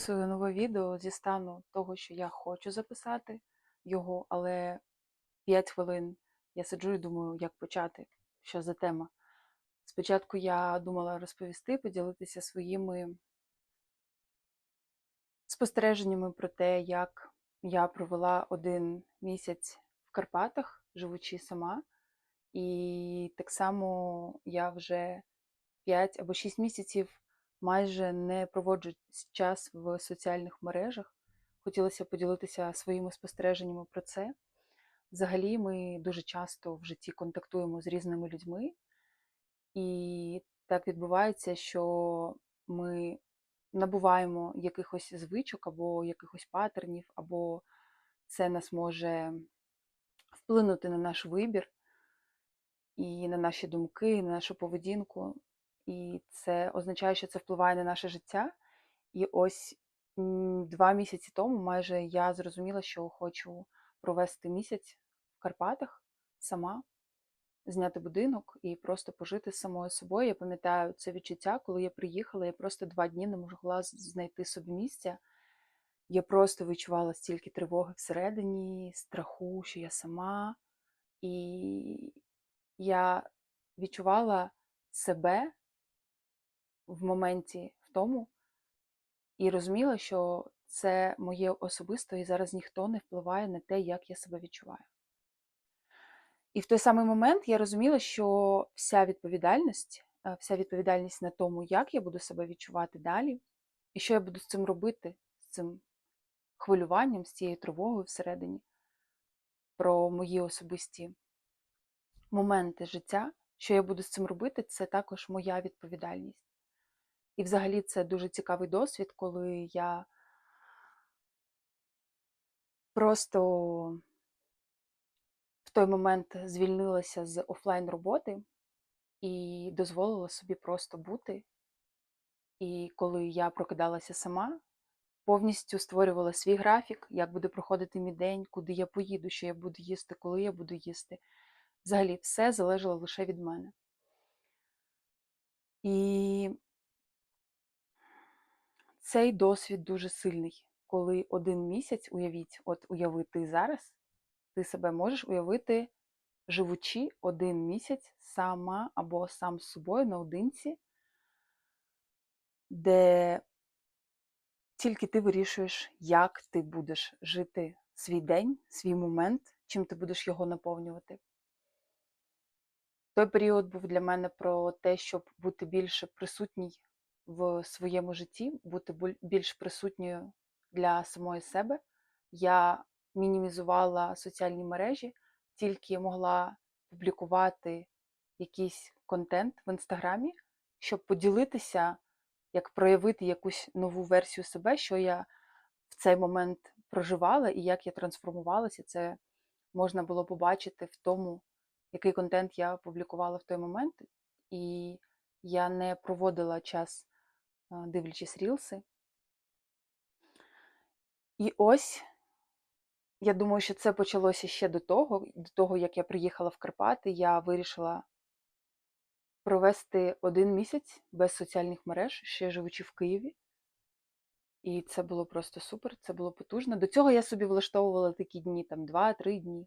записую нове відео зі стану того, що я хочу записати його, але 5 хвилин я сиджу і думаю, як почати, що за тема. Спочатку я думала розповісти, поділитися своїми спостереженнями про те, як я провела один місяць в Карпатах, живучи сама. І так само я вже 5 або 6 місяців майже не проводжу час в соціальних мережах. Хотілося поділитися своїми спостереженнями про це. Взагалі, ми дуже часто в житті контактуємо з різними людьми, і так відбувається, що ми набуваємо якихось звичок або якихось патернів, або це нас може вплинути на наш вибір і на наші думки, на нашу поведінку. І це означає, що це впливає на наше життя. І ось два місяці тому майже я зрозуміла, що хочу провести місяць в Карпатах сама, зняти будинок і просто пожити самою собою. Я пам'ятаю це відчуття, коли я приїхала, я просто два дні не могла знайти собі місця. Я просто відчувала стільки тривоги всередині, страху, що я сама. І я відчувала себе в моменті в тому і розуміла, що це моє особисто, і зараз ніхто не впливає на те, як я себе відчуваю. І в той самий момент я розуміла, що вся відповідальність, е, вся відповідальність на тому, як я буду себе відчувати далі, і що я буду з цим робити, з цим хвилюванням, з цією тривогою всередині, про мої особисті моменти життя, що я буду з цим робити, це також моя відповідальність. І взагалі це дуже цікавий досвід, коли я просто в той момент звільнилася з офлайн роботи і дозволила собі просто бути. І коли я прокидалася сама, повністю створювала свій графік, як буде проходити мій день, куди я поїду, що я буду їсти, коли я буду їсти. Взагалі, все залежало лише від мене. І цей досвід дуже сильний, коли один місяць, уявіть, от уяви ти зараз, ти себе можеш уявити, живучи один місяць сама або сам з собою наодинці, де тільки ти вирішуєш, як ти будеш жити свій день, свій момент, чим ти будеш його наповнювати. Той період був для мене про те, щоб бути більше присутній в своєму житті, бути більш присутньою для самої себе. Я мінімізувала соціальні мережі, тільки могла публікувати якийсь контент в інстаграмі, щоб поділитися, як проявити якусь нову версію себе, що я в цей момент проживала і як я трансформувалася. Це можна було побачити в тому, який контент я публікувала в той момент. І я не проводила час, дивлячись рілси. І ось я думаю, що це почалося ще до того, до того, як я приїхала в Карпати, я вирішила провести один місяць без соціальних мереж, ще живучи в Києві. І це було просто супер, це було потужно. До цього я собі влаштовувала такі дні, там 2-3 дні.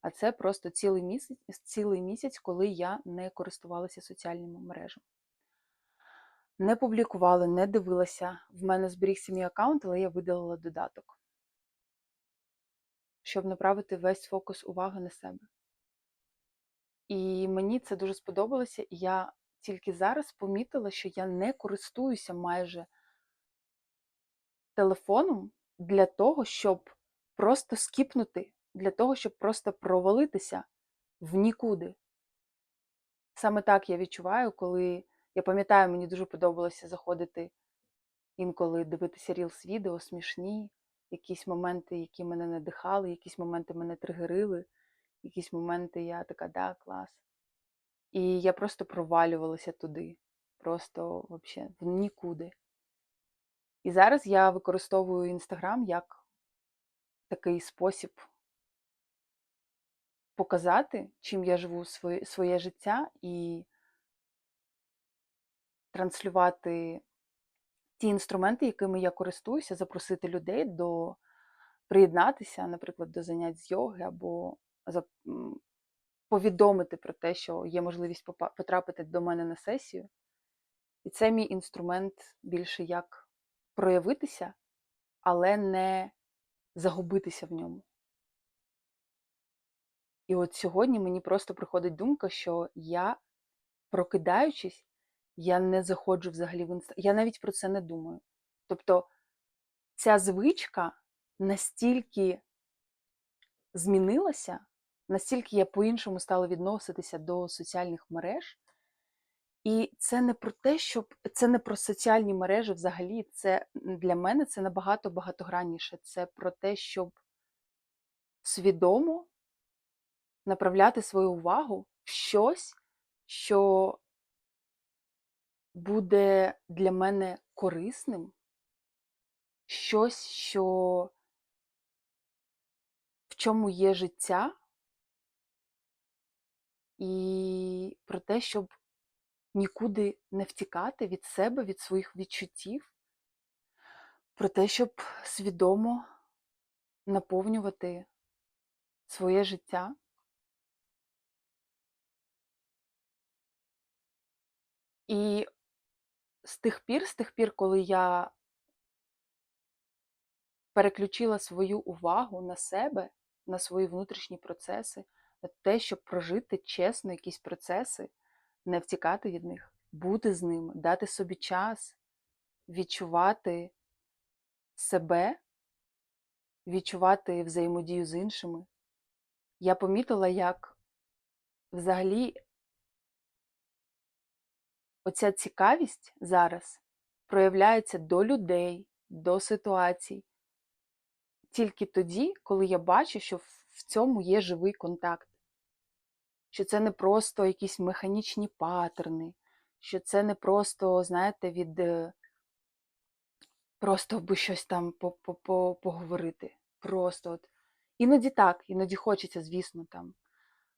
А це просто цілий місяць, цілий місяць, коли я не користувалася соціальними мережами. Не публікувала, не дивилася. В мене зберігся мій аккаунт, але я видалила додаток, щоб направити весь фокус уваги на себе. І мені це дуже сподобалося, і я тільки зараз помітила, що я не користуюся майже телефоном для того, щоб просто скіпнути, для того, щоб просто провалитися в нікуди. Саме так я відчуваю, коли я пам'ятаю, мені дуже подобалося заходити інколи дивитися рілс відео, смішні, якісь моменти, які мене надихали, якісь моменти мене тригерили, якісь моменти я така, да, клас. І я просто провалювалася туди, просто вообще в нікуди. І зараз я використовую Інстаграм як такий спосіб показати, чим я живу своє, своє життя, і транслювати ті інструменти, якими я користуюся, запросити людей до приєднатися, наприклад, до занять з йоги або повідомити про те, що є можливість потрапити до мене на сесію. І це мій інструмент більше як проявитися, але не загубитися в ньому. І от сьогодні мені просто приходить думка, що я, прокидаючись, я не заходжу взагалі в інста. Я навіть про це не думаю. Тобто ця звичка настільки змінилася, настільки я по-іншому стала відноситися до соціальних мереж. І це не про те, щоб це не про соціальні мережі взагалі. Це для мене це набагато багатогранніше. Це про те, щоб свідомо направляти свою увагу в щось, що буде для мене корисним, щось, що в чому є життя, і про те, щоб нікуди не втікати від себе, від своїх відчуттів, про те, щоб свідомо наповнювати своє життя. І з тих пір, з тих пір, коли я переключила свою увагу на себе, на свої внутрішні процеси, на те, щоб прожити чесно якісь процеси, не втікати від них, бути з ними, дати собі час, відчувати себе, відчувати взаємодію з іншими. Я помітила, як взагалі оця цікавість зараз проявляється до людей, до ситуацій. Тільки тоді, коли я бачу, що в цьому є живий контакт, що це не просто якісь механічні паттерни, що це не просто, знаєте, від е, просто би щось там поговорити. Просто от. Іноді так, іноді хочеться, звісно, там,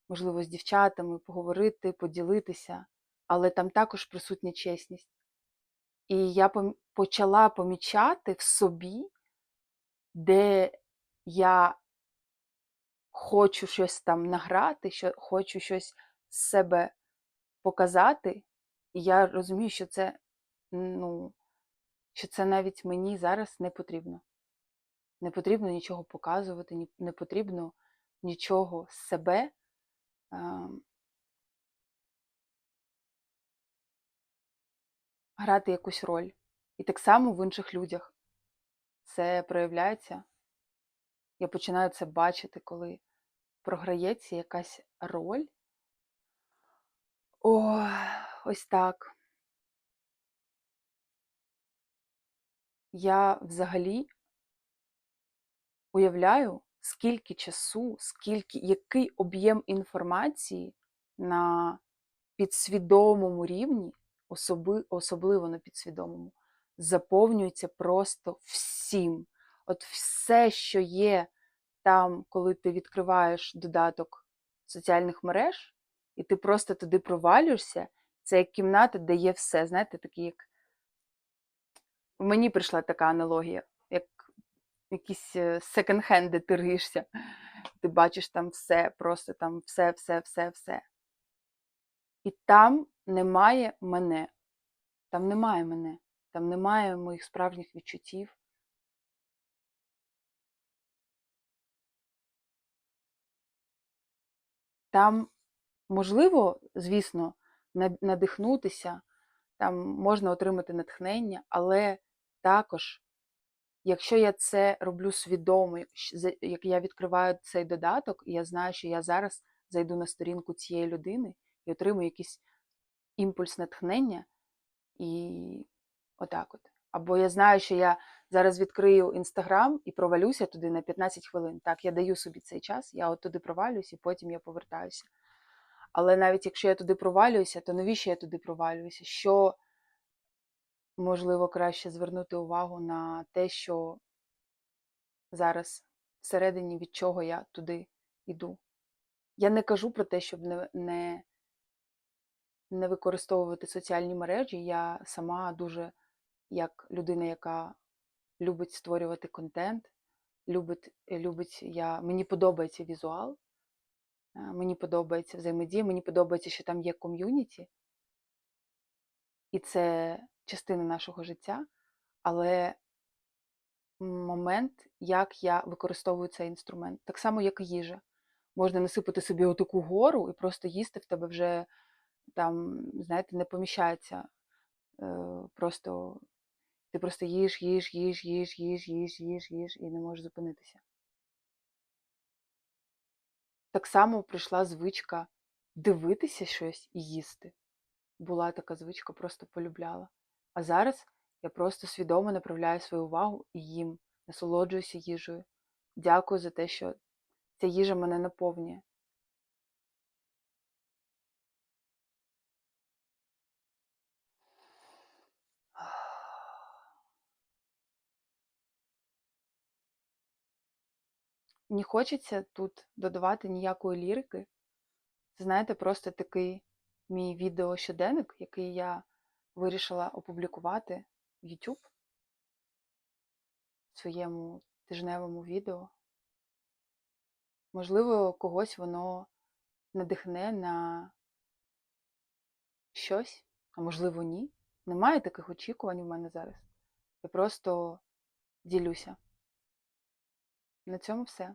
можливо, з дівчатами поговорити, поділитися, але там також присутня чесність. І я почала помічати в собі, де я хочу щось там награти, що хочу щось з себе показати, і я розумію, що це, ну, що це навіть мені зараз не потрібно. Не потрібно нічого показувати, не потрібно нічого з себе. Грати якусь роль. І так само в інших людях це проявляється. Я починаю це бачити, коли програється якась роль. О, ось так. Я взагалі уявляю, скільки часу, скільки, який об'єм інформації на підсвідомому рівні, особи, особливо на підсвідомому, заповнюється просто всім. От все, що є там, коли ти відкриваєш додаток соціальних мереж, і ти просто туди провалюєшся, це як кімната, де є все. Знаєте, такі як. Мені прийшла така аналогія, як якісь е, секонд-хенди ти ришся. Ти бачиш там все, просто там все, все, все, все. І там немає мене. Там немає мене, там немає моїх справжніх відчуттів. Там можливо, звісно, надихнутися, там можна отримати натхнення, але також, якщо я це роблю свідомо, як я відкриваю цей додаток, і я знаю, що я зараз зайду на сторінку цієї людини і отримую якийсь імпульс натхнення, і отак от. Або я знаю, що я зараз відкрию інстаграм і провалюся туди на 15 хвилин. Так, я даю собі цей час, я от туди провалююся, і потім я повертаюся. Але навіть якщо я туди провалююся, то навіщо я туди провалююся? Що можливо краще звернути увагу на те, що зараз всередині від чого я туди йду. Я не кажу про те, щоб не, не, не використовувати соціальні мережі. Я сама дуже як людина, яка любить створювати контент, любить, любить я, мені подобається візуал, е, мені подобається взаємодія, мені подобається, що там є ком'юніті, і це частина нашого життя, але момент, як я використовую цей інструмент, так само, як і їжа. Можна насипати собі отаку гору і просто їсти в тебе вже там, знаєте, не поміщається. Е, Просто ти просто їш, їш, їш, їш, їш, їш, їш, їш і не можеш зупинитися. Так само прийшла звичка дивитися щось і їсти. Була така звичка, просто полюбляла. А зараз я просто свідомо направляю свою увагу і їм, насолоджуюся їжею. Дякую за те, що ця їжа мене наповнює. Не хочеться тут додавати ніякої лірики. Це, знаєте, просто такий мій відеощоденник, який я вирішила опублікувати в YouTube в своєму тижневому відео. Можливо, когось воно надихне на щось, а можливо, ні. Немає таких очікувань у мене зараз. Я просто ділюся. На цьому все.